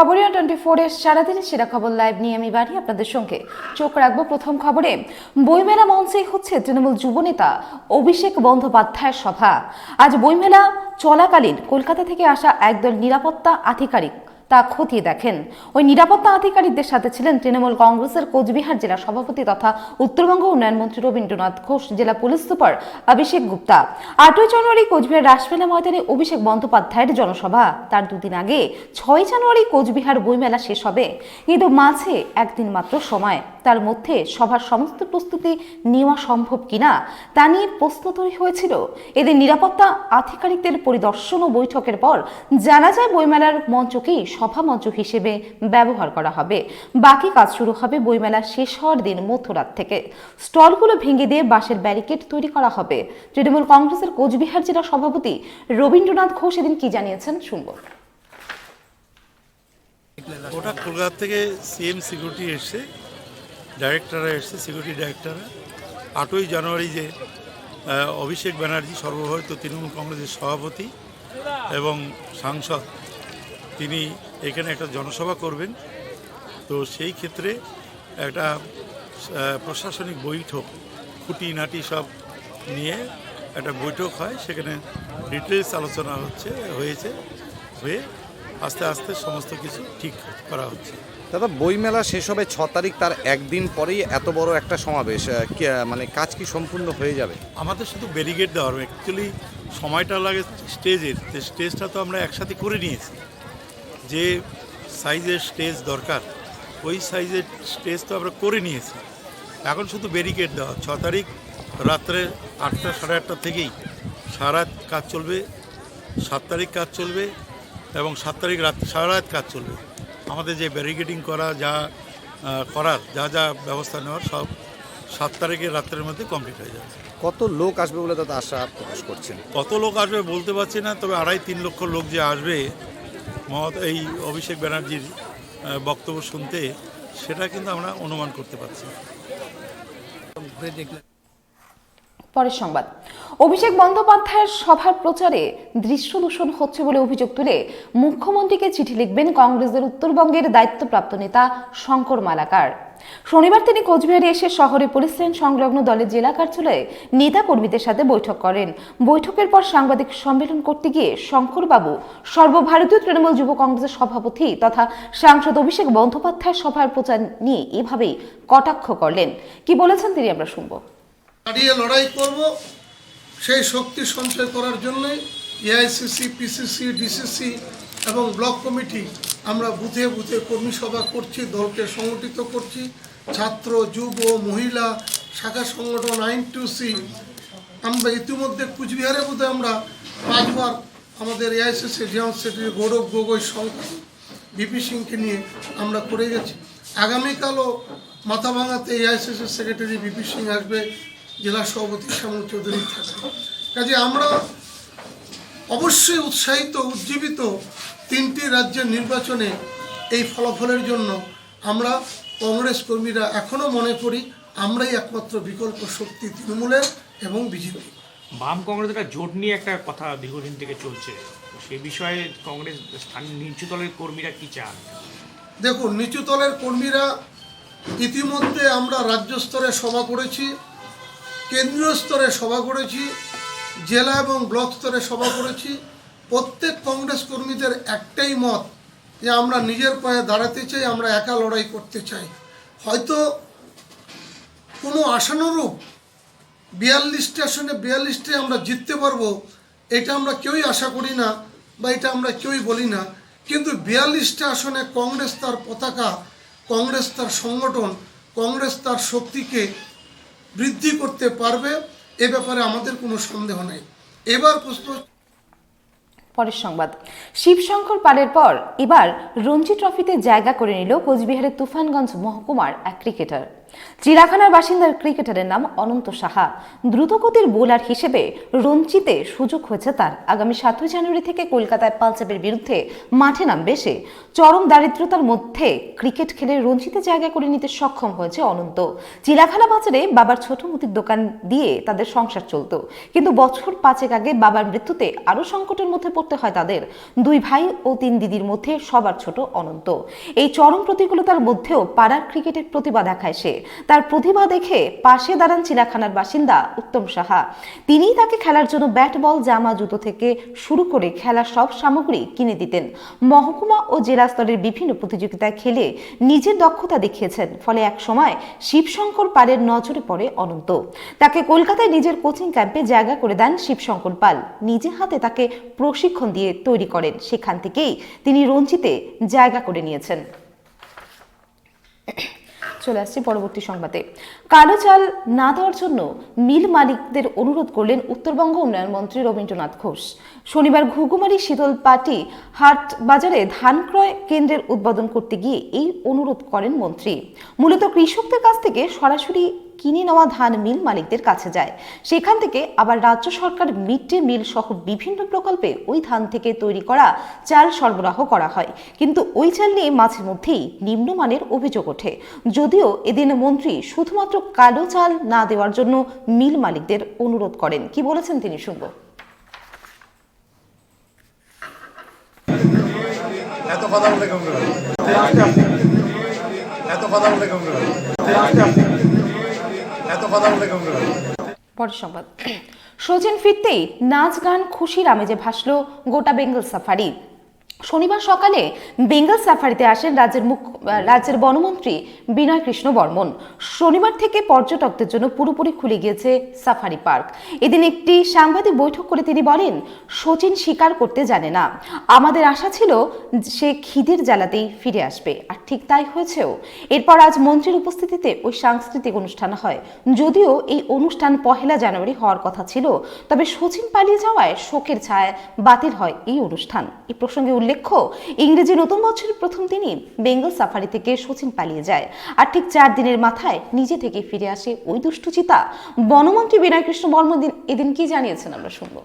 খবরে টোয়েন্টি ফোরের সারাদিনের সেরা খবর লাইভ নিয়ে আমি বাড়ি আপনাদের সঙ্গে। চোখ রাখব প্রথম খবরে। বইমেলা মঞ্চে হচ্ছে তৃণমূল যুবনেতা অভিষেক বন্দ্যোপাধ্যায়ের সভা। আজ বইমেলা চলাকালীন কলকাতা থেকে আসা একদল নিরাপত্তা আধিকারিক তা খতিয়ে দেখেন। ওই নিরাপত্তা আধিকারিকদের সাথে ছিলেন তৃণমূল কংগ্রেসের কোচবিহার জেলা সভাপতি তথা উত্তরবঙ্গ উন্নয়ন মন্ত্রী রবীন্দ্রনাথ ঘোষ, জেলা পুলিশ সুপার অভিষেক গুপ্তা। আটই জানুয়ারি কোচবিহার রাসমেলা ময়দানে অভিষেক বন্দ্যোপাধ্যায়ের জনসভা। তার দুদিন আগে ছয় জানুয়ারি কোচবিহার বইমেলা শেষ হবে। কিন্তু মাঝে একদিন মাত্র সময়। তার মধ্যে সভার সমস্ত প্রস্তুতি নেওয়া সম্ভব কিনা তা নিয়ে প্রশ্ন তৈরি হয়েছিল। এদের নিরাপত্তা আধিকারিকদের পরিদর্শন ও বৈঠকের পর জানা যায় বইমেলার মঞ্চকেই সভা মঞ্চ হিসেবে ব্যবহার করা হবে। বাকি কাজ শুরু হবে বইমেলা শেষ হওয়ার দিন মধ্যরাত থেকে। স্টলগুলো ভেঙে দিয়ে বাঁশের ব্যারিকেড তৈরি করা হবে। তৃণমূল কংগ্রেসের কোচবিহার জেলা সভাপতি রবীন্দ্রনাথ ঘোষ এদিন কি জানিয়েছেন শুনব। ওটা কলকাতা থেকে সিএম সিকিউরিটি এসছে, ডাইরেক্টররা এসছে, সিকিউরিটি ডাইরেক্টররা। আটই জানুয়ারি যে অভিষেক ব্যানার্জি সর্বভারতীয় তৃণমূল কংগ্রেসের সভাপতি এবং সাংসদ তিনি এখানে একটা জনসভা করবেন। তো সেই ক্ষেত্রে একটা প্রশাসনিক বৈঠক খুঁটিনাটি সব নিয়ে একটা বৈঠক হয়। সেখানে ডিটেলস আলোচনা হচ্ছে হয়েছে হয়ে আস্তে আস্তে সমস্ত কিছু ঠিক করা হচ্ছে। দাদা বইমেলা শেষ হবে ছ তারিখ তার একদিন পরেই এত বড় একটা সমাবেশ মানে কাজ কি সম্পূর্ণ হয়ে যাবে? আমাদের শুধু ব্যারিগেড দেওয়া হবে। অ্যাকচুয়ালি সময়টা লাগে স্টেজের স্টেজটা তো আমরা একসাথে করে নিয়েছি। যে সাইজের স্টেজ দরকার ওই সাইজের স্টেজ তো আমরা করে নিয়েছি। এখন শুধু ব্যারিকেড দেওয়া ছ তারিখ রাত্রে আটটা সাড়ে আটটা থেকেই সারা কাজ চলবে সাত তারিখ কাজ চলবে এবং সাত তারিখ রাত সারা রাত কাজ চলবে। আমাদের যে ব্যারিকেডিং করা যা করার যা যা ব্যবস্থা নেওয়ার সব সাত তারিখের রাত্রের মধ্যে কমপ্লিট হয়ে যাবে। কত লোক আসবে বলে দাদা আশা প্রকাশ করছেন? কত লোক আসবে বলতে পারছি না তবে আড়াই তিন লক্ষ লোক যে আসবে মহৎ এই অভিষেক ব্যানার্জির বক্তব্য শুনতে, সেটা কিন্তু আমরা অনুমান করতে পারছি। পরের সংবাদ। অভিষেক বন্দ্যোপাধ্যায়ের সভার প্রচারে দৃশ্য দূষণ হচ্ছে বলে অভিযোগ তুলে মুখ্যমন্ত্রীকে চিঠি লিখবেন কংগ্রেসের উত্তরবঙ্গের দায়িত্বপ্রাপ্ত নেতা শঙ্কর মালাকার। শনিবার তিনি কোচবিহারে এসে শহরে পুলিশ লাইন সংলগ্ন দলের জেলা কার্যালয়ে নেতা কর্মীদের সাথে বৈঠক করেন। বৈঠকের পর সাংবাদিক সম্মেলন করতে গিয়ে শঙ্করবাবু সর্বভারতীয় তৃণমূল যুব কংগ্রেসের সভাপতি তথা সাংসদ অভিষেক বন্দ্যোপাধ্যায়ের সভার প্রচার নিয়ে এভাবেই কটাক্ষ করলেন। কি বলেছেন তিনি আমরা শুনব। দাঁড়িয়ে লড়াই করব, সেই শক্তি সঞ্চয় করার জন্যই এআইসিসি, পিসিসি, ডিসিসি এবং ব্লক কমিটি আমরা বুথে বুথে কর্মী সভা করছি, দলকে সংগঠিত করছি, ছাত্র, যুব, মহিলা, শাখা সংগঠন আইন টু সি আমরা ইতিমধ্যে কুচবিহারে বোধহয় আমরা পাঁচবার আমাদের AICC general secretary Gaurav Gogoi সংখ্যা বিপি সিংকে নিয়ে আমরা করে গেছি। আগামীকালও মাথাভাঙাতে এআইসিসি সেক্রেটারি বিপি সিং আসবে, জেলা সভাপতি শ্যামল চৌধুরী থাকবে। কাজে আমরা অবশ্যই উৎসাহিত, উজ্জীবিত তিনটি রাজ্যের নির্বাচনে এই ফলাফলের জন্য আমরা কংগ্রেস কর্মীরা এখনও মনে করি আমরাই একমাত্র বিকল্প শক্তি তৃণমূলের এবং বিজেপি। বাম কংগ্রেস একটা জোট নিয়ে একটা কথা দীর্ঘদিন থেকে চলছে। সে বিষয়ে কংগ্রেস স্থানীয় নিচু দলের কর্মীরা কি চান? দেখুন নিচু দলের কর্মীরা ইতিমধ্যে আমরা রাজ্য স্তরে সভা করেছি কেন্দ্রীয় স্তরে সভা করেছি জেলা এবং ব্লক স্তরে সভা করেছি। প্রত্যেক কংগ্রেস কর্মীদের একটাই মত যে আমরা নিজের পায়ে দাঁড়াতে চাই, আমরা একা লড়াই করতে চাই। হয়তো কোনো আশানুরূপ বিয়াল্লিশটি আসনে বিয়াল্লিশটি আমরা জিততে পারব, এটা আমরা কেউই আশা করি না বা এটা আমরা কেউই বলি না। কিন্তু বিয়াল্লিশটা আসনে কংগ্রেস তার পতাকা, কংগ্রেস তার সংগঠন, কংগ্রেস তার শক্তিকে বৃদ্ধি করতে পারবে, এ ব্যাপারে আমাদের কোনো সন্দেহ নেই। এবার প্রশ্ন পরের সংবাদ। শিবশঙ্কর পালের পর এবার রঞ্জি ট্রফিতে জায়গা করে নিল কোচবিহারের তুফানগঞ্জ মহকুমার এক ক্রিকেটার। চিড়াখানার বাসিন্দার ক্রিকেটারের নাম অনন্ত সাহা। দ্রুতগতির বোলার হিসেবে রঞ্চিতে সুযোগ হয়েছে তার। আগামী সাতই জানুয়ারি থেকে কলকাতায় পাঞ্জাবের বিরুদ্ধে মাঠে নামবে সে। চরম দারিদ্রতার মধ্যে ক্রিকেট খেলে রঞ্চিতে জায়গা করে নিতে সক্ষম হয়েছে অনন্ত। চিড়াখানা বাজারে বাবার ছোট মুদির দোকান দিয়ে তাদের সংসার চলতো। কিন্তু বছর পাঁচেক আগে বাবার মৃত্যুতে আরও সংকটের মধ্যে পড়তে হয় তাদের। দুই ভাই ও তিন দিদির মধ্যে সবার ছোট অনন্ত। এই চরম প্রতিকূলতার মধ্যেও পাড়ার ক্রিকেটের প্রতিভা দেখায় সে। তার প্রতিভা দেখে পাশে দাঁড়ান চিলাখানার বাসিন্দা উত্তম সাহা। তিনিই তাকে খেলার জন্য ব্যাট বল জামা, জুতো থেকে শুরু করে খেলার সব সামগ্রী কিনে দিতেন। মহকুমা ও জেলা স্তরের বিভিন্ন প্রতিযোগিতায় খেলে নিজের দক্ষতা দেখিয়েছেন, ফলে এক সময় শিবশঙ্কর পালের নজরে পড়ে অনন্ত। তাকে কলকাতায় নিজের কোচিং ক্যাম্পে জায়গা করে দেন শিবশঙ্কর পাল। নিজে হাতে তাকে প্রশিক্ষণ দিয়ে তৈরি করেন। সেখান থেকেই তিনি রঞ্জিতে জায়গা করে নিয়েছেন। চলে আসছি পরবর্তী সংবাদে। কালো চাল না দেওয়ার জন্য মিল মালিকদের অনুরোধ করলেন উত্তরবঙ্গ উন্নয়ন মন্ত্রী রবীন্দ্রনাথ ঘোষ। শনিবার ঘুঘুমারি শীতল পাটি হাট বাজারে ধান ক্রয় কেন্দ্রের উদ্বোধন করতে গিয়ে এই অনুরোধ করেন মন্ত্রী। মূলত কৃষকদের কাছ থেকে সরাসরি কিনে নেওয়া ধান মিল মালিকদের কাছে যায়। সেখান থেকে আবার রাজ্য সরকার মিড ডে মিল সহ বিভিন্ন প্রকল্পে ওই ধান থেকে তৈরি করা চাল সরবরাহ করা হয়। কিন্তু ওই চাল নিয়ে মাঝে মধ্যেই নিম্নমানের অভিযোগ ওঠে। যদিও এদিন মন্ত্রী শুধুমাত্র কালো চাল না দেওয়ার জন্য মিল মালিকদের অনুরোধ করেন। কি বলেছেন তিনি শুনব। এত কথা বলে? এত কথা বলে? এত কথা বলে কেমন পরের সংবাদ। সচিন ফিরতেই নাচ গান খুশির আমেজে ভাসল গোটা বেঙ্গল সাফারি। শনিবার সকালে বেঙ্গল সাফারিতে আসেন রাজ্যের মুখ রাজ্যের বনমন্ত্রী বিনয় কৃষ্ণ বর্মন। শনিবার থেকে পর্যটকদের জন্য পুরোপুরি খুলে গিয়েছে সাফারি পার্ক। এদিন একটি সাংবাদিক বৈঠক করে তিনি বলেন সচিন স্বীকার করতে জানে না। আমাদের আশা ছিল সে খিদের জ্বালাতেই ফিরে আসবে, আর ঠিক তাই হয়েছেও। এরপর আজ মন্ত্রীর উপস্থিতিতে ওই সাংস্কৃতিক অনুষ্ঠান হয়। যদিও এই অনুষ্ঠান পহেলা জানুয়ারি হওয়ার কথা ছিল, তবে সচিন পালিয়ে যাওয়ায় শোকের ছায় বাতিল হয় এই অনুষ্ঠান। এই প্রসঙ্গে উল্লেখ্য ইংরেজি নতুন বছরের প্রথম দিনই বেঙ্গল সাফারি থেকে সচিন পালিয়ে যায়। আর ঠিক চার দিনের মাথায় নিজে থেকে ফিরে আসে ওই দুষ্টু চিতা। বনমন্ত্রী বিনয় কৃষ্ণ বর্মন এদিন কি জানিয়েছেন আমরা শুনব।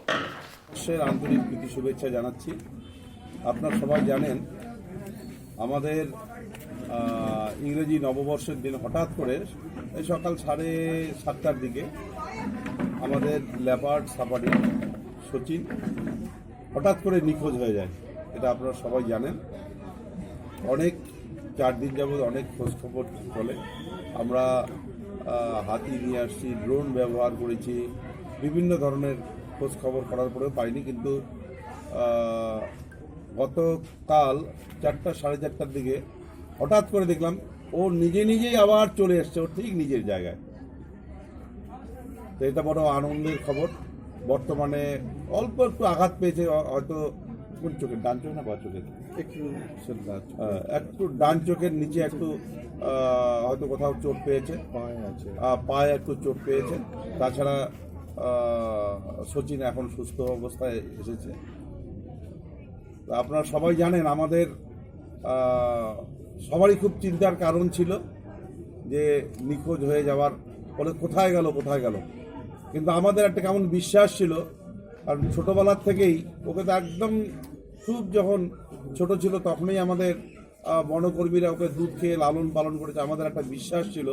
আন্তরিক প্রীতি শুভেচ্ছা জানাচ্ছি। আপনারা সবাই জানেন, আমাদের ইংরেজি নববর্ষের দিন হঠাৎ করে এই সকাল সাড়ে সাতটার দিকে আমাদের ল্যাপার্ড সাপারি সচিন হঠাৎ করে নিখোঁজ হয়ে যায়। এটা আপনারা সবাই জানেন। অনেক চার দিন যাবৎ অনেক খোঁজ খবর চলে। আমরা হাতি নিয়ে আসছি ড্রোন ব্যবহার করেছি, বিভিন্ন ধরনের খোঁজ খবর করার পরেও পাইনি কিন্তু গতকাল চারটা সাড়ে চারটার দিকে হঠাৎ করে দেখলাম, ও নিজে নিজেই আবার চলে এসছে, ও ঠিক নিজের জায়গায়। তো এটা বড় আনন্দের খবর। বর্তমানে অল্প একটু আঘাত পেয়েছে হয়তো কোন চোখে ডান চোখে না বা চোখে? একটু একটু ডান চোখের নিচে একটু হয়তো কোথাও চোট পেয়েছে। পায়ে পায়ে একটু চোট পেয়েছে। তাছাড়া সচিন এখন সুস্থ অবস্থায় এসেছে। তো আপনারা সবাই জানেন আমাদের সবারই খুব চিন্তার কারণ ছিল যে নিখোঁজ হয়ে যাওয়ার ফলে কোথায় গেল কোথায় গেল। কিন্তু আমাদের একটা কেমন বিশ্বাস ছিল কারণ ছোটোবেলার থেকেই ওকে তো একদম খুব যখন ছোট ছিল তখনই আমাদের বনকর্মীরা ওকে দুধ খেয়ে লালন পালন করেছে। আমাদের একটা বিশ্বাস ছিল,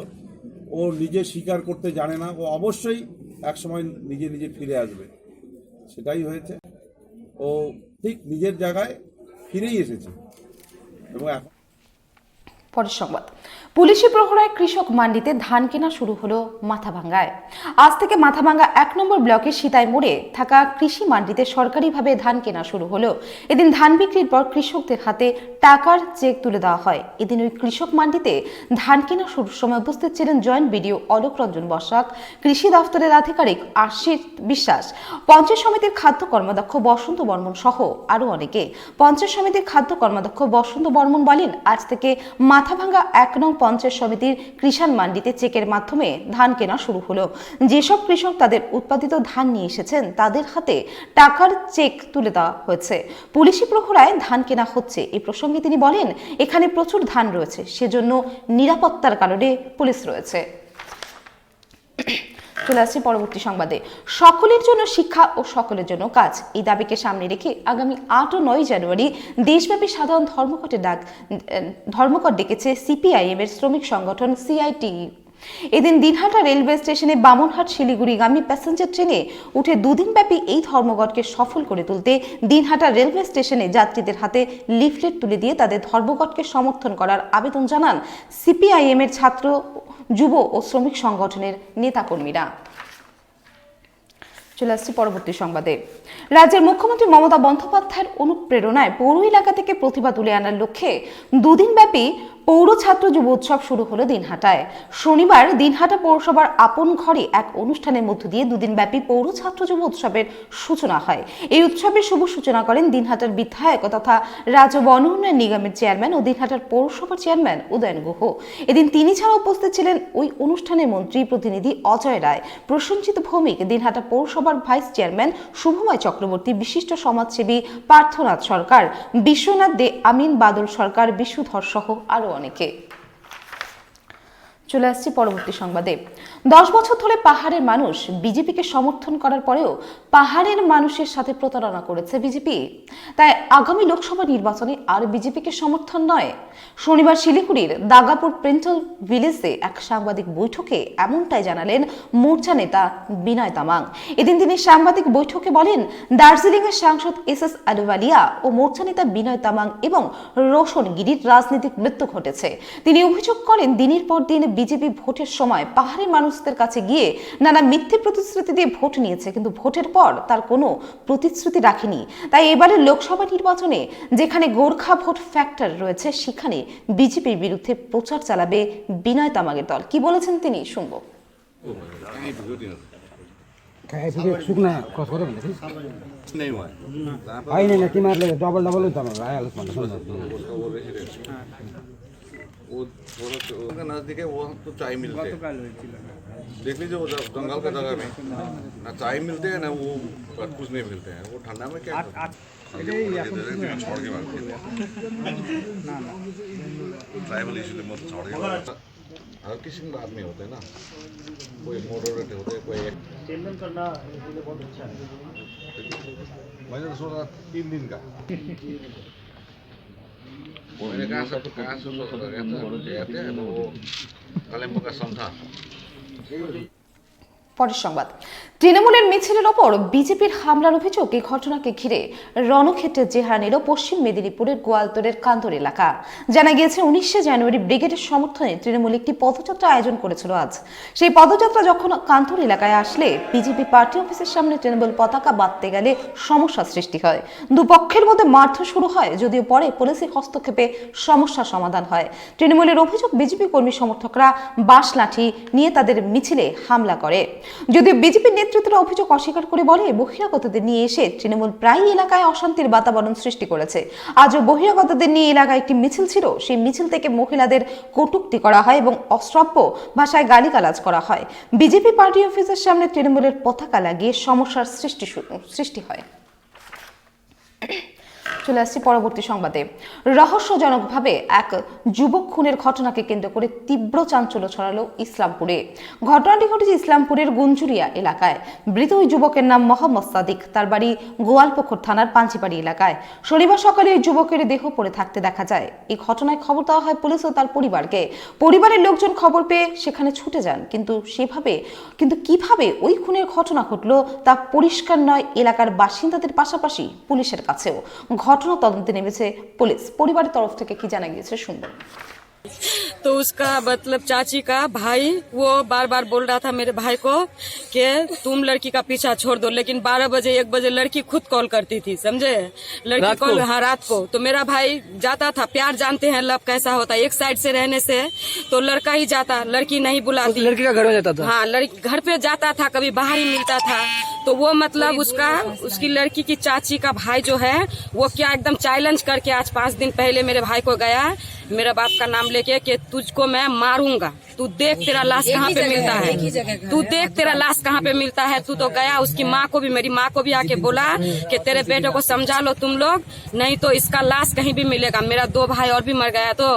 ও নিজে স্বীকার করতে জানে না, ও অবশ্যই একসময় নিজে নিজে ফিরে আসবে। সেটাই হয়েছে। ও ঠিক নিজের জায়গায় ফিরেই এসেছে। এবং এখন পরের সংবাদ। পুলিশি প্রহরায় কৃষক মান্ডিতে ধান কেনা শুরু হলো মাথাভাঙ্গায়। আজ থেকে মাথাভাঙ্গা এক নম্বর ব্লকের সীতায় মোড়ে থাকা কৃষি মান্ডিতে সরকারিভাবে ধান কেনা শুরু হলো। এদিন ধান বিক্রির পর কৃষকদের হাতে টাকার চেক তুলে দেওয়া হয়। এদিন ওই কৃষক মান্ডিতে ধান কেনা শুরুর সময় উপস্থিত ছিলেন জয়েন্ট বিডিও অলোক রঞ্জন বসাক, কৃষি দফতরের আধিকারিক আশিস বিশ্বাস, পঞ্চায়েত সমিতির খাদ্য কর্মাধ্যক্ষ বসন্ত বর্মন সহ আরও অনেকে। পঞ্চায়েত সমিতির খাদ্য কর্মাধ্যক্ষ বসন্ত বর্মন বলেন, আজ থেকে মাথাভাঙ্গা এক নং পঞ্চায়েত সমিতির কৃষাণ মান্ডিতে চেকের মাধ্যমে ধান কেনা শুরু হলো। যেসব কৃষক তাদের উৎপাদিত ধান নিয়ে এসেছেন, তাদের হাতে টাকার চেক তুলে দেওয়া হয়েছে। পুলিশি প্রহরায় ধান কেনা হচ্ছে। এই প্রসঙ্গে তিনি বলেন, এখানে প্রচুর ধান রয়েছে, সেজন্য নিরাপত্তার কারণে পুলিশ রয়েছে। চলে আসছি পরবর্তী সংবাদে। সকলের জন্য শিক্ষা ও সকলের জন্য কাজ। এই দাবিকে সামনে রেখে আগামী আট ও নয় জানুয়ারি দেশব্যাপী সাধারণ ধর্মঘটের ডাক ধর্মঘট ডেকেছে সিপিআইএম এর শ্রমিক সংগঠন সিআইটি। এদিন দিনহাটা রেলওয়ে স্টেশনে বামনহাট শিলিগুড়িগামী প্যাসেঞ্জার ট্রেনে উঠে দুদিন ব্যাপী এই ধর্মঘটকে সফল করে তুলতে দিনহাটা রেলওয়ে স্টেশনে যাত্রীদের হাতে লিফলেট তুলে দিয়ে তাদের ধর্মঘটকে সমর্থন করার আবেদন জানান সিপিআইএম এর ছাত্র যুব ও শ্রমিক সংগঠনের নেতাকর্মীরা। চলে আসছি পরবর্তী সংবাদে। রাজ্যের মুখ্যমন্ত্রী মমতা বন্দ্যোপাধ্যায়ের অনুপ্রেরণায় পৌর এলাকা থেকে প্রতিভা তুলে আনার লক্ষ্যে দুদিন ব্যাপী পৌর ছাত্র যুব উৎসব শুরু হলো দিনহাটায়। শনিবার দিনহাটা পৌরসভার আপন ঘরে এক অনুষ্ঠানের মধ্য দিয়ে দুদিন ব্যাপী পৌর ছাত্র যুব উৎসবের সূচনা হয়। এই উৎসবের শুভ সূচনা করেন দিনহাটার বিধায়ক তথা রাজ্য বন উন্নয়ন নিগমের চেয়ারম্যান ও দিনহাটার পৌরসভার চেয়ারম্যান উদয়ন গুহ। এদিন তিনি ছাড়া উপস্থিত ছিলেন ওই অনুষ্ঠানের মন্ত্রী প্রতিনিধি অজয় রায়। প্রশংসিত ভৌমিক, দিনহাটা পৌরসভার ভাইস চেয়ারম্যান শুভময় চক্রবর্তী, বিশিষ্ট সমাজসেবী পার্থনাথ সরকার, বিশ্বনাথ দে আমিন বাদল সরকার, বিশুধর সহ আরও অনেকে চলে আসছি পরবর্তী সংবাদে। দশ বছর ধরে পাহাড়ের মানুষ বিজেপিকে সমর্থন করার পরেও পাহাড়ের মানুষের সাথে প্রতারণা করেছে বিজেপি। তাই আগামী লোকসভা নির্বাচনে আর বিজেপিকে সমর্থন নয়। শনিবার শিলিগুড়ির দাগাপুর প্রিন্টাল ভিলেজে এক সাংবাদিক বৈঠকে এমনটাই জানালেন মোর্চা নেতা বিনয় তামাং। এদিন তিনি সাংবাদিক বৈঠকে বলেন দার্জিলিং এর সাংসদ এস এস আলুওয়ালিয়া ও মোর্চা নেতা বিনয় তামাং এবং রোশন গিরির রাজনৈতিক মৃত্যু ঘটেছে। তিনি অভিযোগ করেন, দিনের পর দিন বিজেপি ভোটের সময় পাহাড়ি মানুষদের কাছে গিয়ে নানা মিথ্যে প্রতিশ্রুতি দিয়ে ভোট নিয়েছে কিন্তু ভোটের পর তার কোনো প্রতিশ্রুতি রাখেনি তাই এবারের লোকসভা নির্বাচনে যেখানে গোর্খা ভোট ফ্যাক্টর রয়েছে সেখানে বিজেপির বিরুদ্ধে প্রচার চালাবে বিনয় তামাগের দল কি বলেছেন তিনি শুনবো खाएपछि सुक्ना कस गऱ्यो भन्दाखेरि होइन होइन तिमीहरूले डबल डबल तपाईँहरू आइहाल्नुहोस् भनेर सुन्नु वो थोड़ा तो उनका नज़दीक है वो तो चाय मिलते हैं। देख लीजिए वो जंगल का जगह में ना चाय मिलते हैं ना वो कुछ नहीं मिलते हैं। वो ठंडा में क्या छोड़ ट्राइबल इशू मत छोड़ के हर किस्म का आदमी होते हैं ना। कोई मॉडरेट होते हैं कोई मैंने तो सोचा तीन दिन का मैंने सोच हैं वो कलेम्बो का। পরের সংবাদ। তৃণমূলের মিছিলের ওপর বিজেপির হামলার অভিযোগ এই ঘটনাকে ঘিরে রণক্ষেত্রের জেহারা নিল পশ্চিম মেদিনীপুরের গোয়ালতরের কান্তর এলাকা। জানা গিয়েছে, উনিশে জানুয়ারি ব্রিগেডের সমর্থনে তৃণমূল একটি পদযাত্রা আয়োজন করেছিল আজ। সেই পদযাত্রা যখন কান্তর এলাকায় আসলে, বিজেপি পার্টি অফিসের সামনে তৃণমূল পতাকা বাঁধতে গেলে সমস্যা সৃষ্টি হয়। দুপক্ষের মধ্যে মারধর শুরু হয়, যদিও পরে পুলিশের হস্তক্ষেপে সমস্যা সমাধান হয়। তৃণমূলের অভিযোগ, বিজেপি কর্মী সমর্থকরা বাঁশ লাঠি নিয়ে তাদের মিছিলে হামলা করে। যদিও বিজেপির নেতৃত্বের অভিযোগ অস্বীকার করে বলে বহিরাগতদের নিয়ে এসে তৃণমূল প্রায় এলাকায় অশান্তির বাতাবরণ সৃষ্টি করেছে। আজও বহিরাগতদের নিয়ে এলাকায় একটি মিছিল ছিল। সেই মিছিল থেকে মহিলাদের কটুক্তি করা হয় এবং অশ্রাব্য ভাষায় গালিগালাজ করা হয়। বিজেপি পার্টি অফিসের সামনে তৃণমূলের পতাকা লাগিয়ে সমস্যার সৃষ্টি সৃষ্টি হয়। চলে আসছি পরবর্তী সংবাদে। রহস্যজনকভাবে এক যুবক খুনের ঘটনাকে কেন্দ্র করে তীব্র চাঞ্চল্য ছড়ালো ইসলামপুরে। ঘটনাটি ঘটেছে ইসলামপুরের গুঞ্জুরিয়া এলাকায়। মৃত ওই যুবকের নাম মোহাম্মদ সাদিক। তার বাড়ি গোয়ালপুকুর থানার পাঞ্চিপাড়ি এলাকায়। শনিবার সকালে ওই যুবকের দেহ পড়ে থাকতে দেখা যায়। এই ঘটনায় খবর দেওয়া হয় পুলিশ ও তার পরিবারকে। পরিবারের লোকজন খবর পেয়ে সেখানে ছুটে যান। কিন্তু সেভাবে, কিন্তু কীভাবে ওই খুনের ঘটনা ঘটলো তা পরিষ্কার নয় এলাকার বাসিন্দাদের পাশাপাশি পুলিশের কাছেও। ঘটনা তদন্তে নেমেছে পুলিশ পরিবারের তরফ থেকে কি জানা গিয়েছে শুনবো तो उसका मतलब चाची का भाई वो बार बार बोल रहा था मेरे भाई को कि तुम लड़की का पीछा छोड़ दो लेकिन 12 बजे एक बजे लड़की खुद कॉल करती थी समझे लड़की कॉल हाँ रात को तो मेरा भाई जाता था प्यार जानते हैं लव कैसा होता है एक साइड से रहने से तो लड़का ही जाता लड़की नहीं बुलाती लड़की का घर में जाता था हाँ लड़की घर पे जाता था कभी बाहर ही मिलता था तो वो मतलब उसका उसकी लड़की की चाची का भाई जो है वो क्या एकदम चैलेंज करके आज पाँच दिन पहले मेरे भाई को गया मेरे बाप का नाम लेके कि तुझको मैं मारूँगा। तू देख तेरा लाश कहाँ पे मिलता है तू देख तेरा लाश कहाँ पे मिलता है। तू तो गया उसकी माँ को भी मेरी माँ को भी आके बोला कि तेरे बेटे को समझा लो तुम लोग नहीं तो इसका लाश कहीं भी मिलेगा। मेरा दो भाई और भी मर गया तो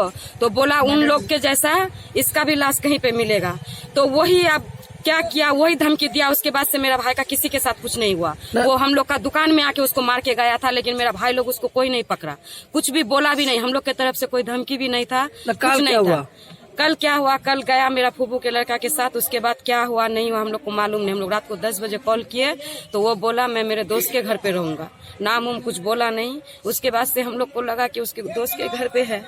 तो बोला उन लोग के जैसा इसका भी लाश कहीं पे मिलेगा। तो वही अब क्या किया वही धमकी दिया उसके बाद से मेरा भाई का किसी के साथ कुछ नहीं हुआ। वो हम लोग का दुकान में आके उसको मार के गया था लेकिन मेरा भाई लोग उसको कोई नहीं पकड़ा। कुछ भी बोला भी नहीं हम लोग के तरफ़ से कोई धमकी भी नहीं था कुछ नहीं था। कल क्या हुआ? कल गया मेरा फूफू के लड़का के साथ उसके बाद क्या हुआ? नहीं हुआ हम लोग को मालूम नहीं। हम लोग रात को दस बजे कॉल किए तो वो बोला मैं मेरे दोस्त के घर पे रहूँगा। नाम उम कुछ बोला नहीं। उसके बाद से हम लोग को लगा कि उसके दोस्त के घर पे है।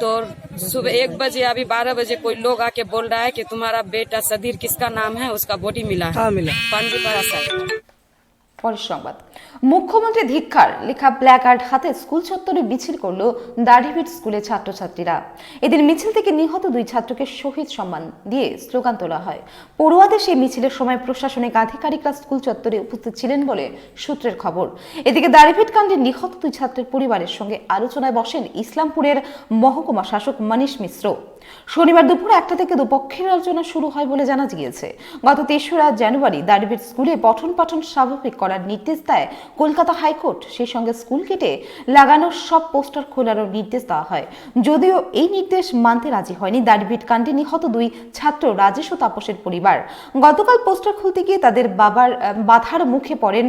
तो सुबह एक बजे अभी बारह बजे कोई लोग आके बोल रहा है कि तुम्हारा बेटा सदीर किसका नाम है? उसका बॉडी मिला है। मिला। पांडीपाड़ा साइड পরের সংবাদ। মুখ্যমন্ত্রী ধিক্ষার লেখা প্ল্যাকার্ড হাতে স্কুল চত্বরে মিছিল করল দাড়িভিট স্কুলের ছাত্রছাত্রীরা। এদিন মিছিল থেকে নিহত দুই ছাত্রকে শহীদ সম্মান দিয়ে স্লোগান তোলা হয়। পড়ুয়াদের সেই মিছিলের সময় প্রশাসনিক আধিকারিকরা স্কুল চত্বরে উপস্থিত ছিলেন বলে সূত্রের খবর। এদিকে দাড়িভিট কাণ্ডে নিহত দুই ছাত্রের পরিবারের সঙ্গে আলোচনায় বসেন ইসলামপুরের মহকুমা শাসক মনীষ মিশ্র। শনিবার দুপুর একটা থেকে দুপক্ষের আলোচনা শুরু হয় বলে জানা গিয়েছে। গত তেসরা জানুয়ারি দাড়িভিট স্কুলে পঠন পাঠন স্বাভাবিক করার নির্দেশ দেয় কলকাতা হাইকোর্ট। সেই সঙ্গে স্কুল কেটে লাগানো সব পোস্টার খোলারও নির্দেশ দেওয়া হয়। যদিও এই নির্দেশ মানতে রাজি হয়নি দাড়িভিট কাণ্ডে নিহত দুই ছাত্র রাজেশ ও তাপসের পরিবার। গতকাল পোস্টার খুলতে গিয়ে তাদের বাবার, বাধার মুখে পড়েন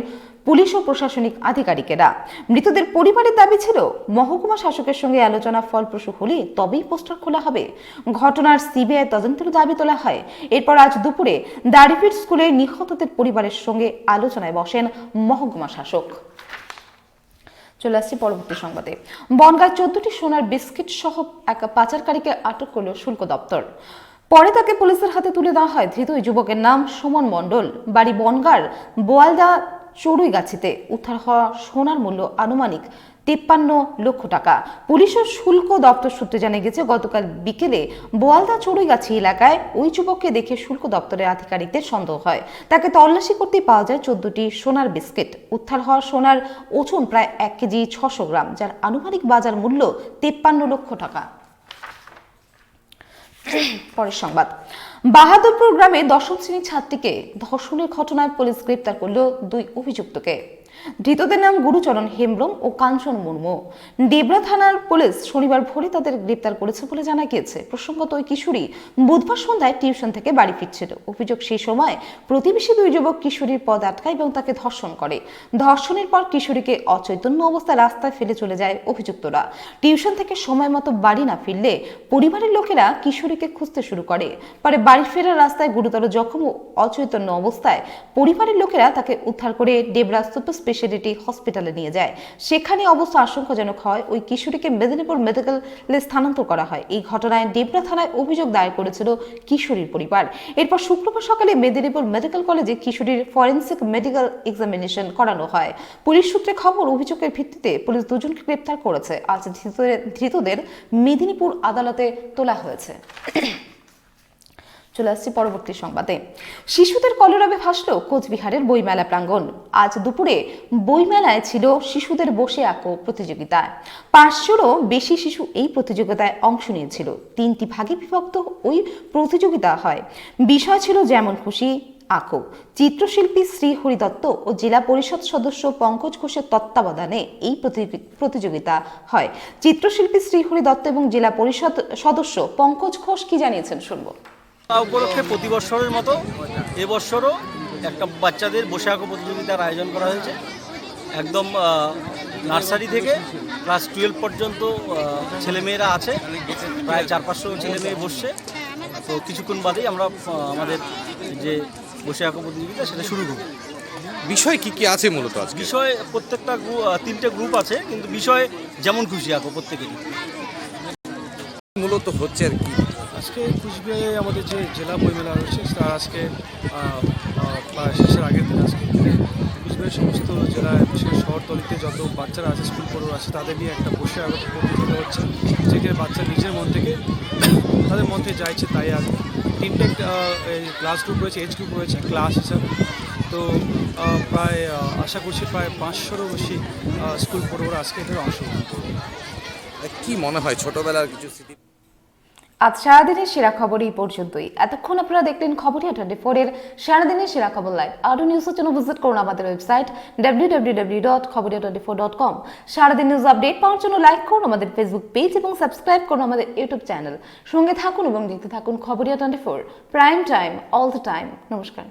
পুলিশ ও প্রশাসনিক আধিকারিকেরা। মৃতদের পরিবারের দাবি ছিল, মহকুমা শাসকের সঙ্গে আলোচনা ফলপ্রসূ হলে তবেই পোস্টার খোলা হবে। ঘটনার সিবিআই তদন্তের দাবি তোলা হয়। এরপর আজ দুপুরে দাড়িভিট স্কুলে নিহতদের পরিবারের সঙ্গে আলোচনায় বসেন মহকুমা শাসক। চলে আসছি পরবর্তী সংবাদে। বনগাঁ চোদ্দটি সোনার বিস্কিট সহ এক পাচারকারীকে আটক করল শুল্ক দপ্তর। পরে তাকে পুলিশের হাতে তুলে দেওয়া হয়। ধৃত যুবকের নাম সুমন মণ্ডল। বাড়ি বনগাঁর বোয়ালদা চড়ুইগাছিতে উদ্ধার হওয়া সোনার মূল্য আনুমানিক তিপ্পান্ন লক্ষ টাকা। পুলিশ ও শুল্ক দপ্তর সূত্রে জানা গেছে, গতকাল বিকেলে বোয়ালদা চড়ুইগাছি এলাকায় ওই যুবককে দেখে শুল্ক দপ্তরের আধিকারিকদের সন্দেহ হয়। তাকে তল্লাশি করতে পাওয়া যায় চোদ্দটি সোনার বিস্কিট। উদ্ধার হওয়া সোনার ওজন প্রায় এক কেজি ছশো গ্রাম, যার আনুমানিক বাজার মূল্য তিপ্পান্ন লক্ষ টাকা। পরের সংবাদ। বাহাদুরপুর গ্রামে দশম শ্রেণির ছাত্রীকে ধর্ষণের ঘটনায় পুলিশ গ্রেপ্তার করল দুই অভিযুক্তকে। ধৃতদের নাম গুরুচরণ হেমব্রম ও কাঞ্চন মুর্মু। ডেবরা থানার পুলিশ শনিবার ভোরে তাদের গ্রেপ্তার করেছে বলে জানা গিয়েছে। প্রসঙ্গত ওই কিশোরী বুধবার সন্ধ্যায় টিউশন থেকে বাড়ি ফিরছিল। অভিযোগ সেই সময় প্রতিবেশী দুই যুবক কিশোরীর পদ আটকায় এবং তাকে ধর্ষণ করে। ধর্ষণের পর কিশোরীকে অচৈতন্য অবস্থায় রাস্তায় ফেলে চলে যায় অভিযুক্তরা। টিউশন থেকে সময় মতো বাড়ি না ফিরলে পরিবারের লোকেরা কিশোরীকে খুঁজতে শুরু করে। পরে বাড়ি ফেরার রাস্তায় গুরুতর জখম ও অচৈতন্য অবস্থায় পরিবারের লোকেরা তাকে উদ্ধার করে ডেবরা সুপার স্পেশালিটি হসপিটালে নিয়ে যায়। সেখানে অবস্থা আশঙ্কাজনক হয়। ওই কিশোরীকে মেদিনীপুর মেডিকেলে স্থানান্তর করা হয়। এই ঘটনায় ডেবরা থানায় অভিযোগ দায়ের করেছিল কিশোরীর পরিবার। এরপর শুক্রবার সকালে মেদিনীপুর মেডিকেল কলেজে কিশোরীর ফরেন্সিক মেডিকেল এক্সামিনেশন করানো হয়। পুলিশ সূত্রে খবর, অভিযোগের ভিত্তিতে পুলিশ দুজনকে গ্রেপ্তার করেছে। আজ ধৃতদের- ধৃতদের মেদিনীপুর আদালতে তোলা হয়েছে। চলে আসছি পরবর্তী সংবাদে। শিশুদের কলরবে ভাসল কোচবিহারের বইমেলা প্রাঙ্গণ। আজ দুপুরে বইমেলায় ছিল শিশুদের বসে আঁকো প্রতিযোগিতা। পাঁচশোরও বেশি শিশু এই প্রতিযোগিতায় অংশ নিয়েছিল। তিনটি ভাগে বিভক্ত ওই প্রতিযোগিতা হয়। বিষয় ছিল যেমন খুশি, আঁকো। চিত্রশিল্পী শ্রী হরিদত্ত ও জেলা পরিষদ সদস্য পঙ্কজ ঘোষের তত্ত্বাবধানে এই প্রতিযোগি- প্রতিযোগিতা হয়। চিত্রশিল্পী শ্রী হরিদত্ত এবং জেলা পরিষদ সদস্য পঙ্কজ ঘোষ কি জানিয়েছেন শুনব। উপলক্ষে প্রতি বছরের মতো এবছরও একটা বাচ্চাদের বসে আঁকো প্রতিযোগিতার আয়োজন করা হয়েছে। একদম নার্সারি থেকে ক্লাস টুয়েলভ পর্যন্ত ছেলেমেয়েরা আছে। প্রায় চার পাঁচশো ছেলে মেয়ে বসছে। তো কিছুক্ষণ বাদেই আমরা আমাদের যে বসে আঁকো প্রতিযোগিতা সেটা শুরু করব। বিষয় কি কি আছে মূলত আজকে? বিষয় প্রত্যেকটা তিনটে গ্রুপ আছে কিন্তু বিষয় যেমন খুশি আঁকো প্রত্যেকেরই। মূলত হচ্ছে আর কি। আজকে কুচবিহারে আমাদের যে জেলা বইমেলা রয়েছে তা আজকে শেষের আগের দিন আজকে কুচবিহারের সমস্ত জেলায়, বিশেষ শহরতলিতে যত বাচ্চারা আছে, স্কুল পড়ুয়া আছে, তাদের নিয়ে একটা বসে আগত প্রতিযোগিতা হচ্ছে। যেখানে বাচ্চা নিজের মন থেকে, তাদের মন থেকে যা ইচ্ছে তাই আঁকবে তিনটে ক্লাস গ্রুপ রয়েছে এজ গ্রুপ রয়েছে ক্লাস হিসাবে। তো প্রায় আশা করছি প্রায় পাঁচশোরও বেশি স্কুল পড়ুয়ারা আজকে এটার অংশগ্রহণ করবে। কি মনে হয়, ছোটোবেলার কিছু স্মৃতি? আজ সারাদিনের সেরা খবর এই পর্যন্তই। এতক্ষণ আপনারা দেখলেন খবরিয়া টোয়েন্টি ফোর এর সারাদিনের সেরা খবর লাইভ। আরও নিউজের জন্য ভিজিট করুন আমাদের website W W W dot Khabariya twenty four dot com সারাদিন নিউজ আপডেট পাওয়ার জন্য লাইক করুন আমাদের ফেসবুক পেজ এবং সাবস্ক্রাইব করুন আমাদের ইউটিউব চ্যানেল সঙ্গে থাকুন এবং দেখতে থাকুন Khabariya twenty four. Prime time all the time নমস্কার।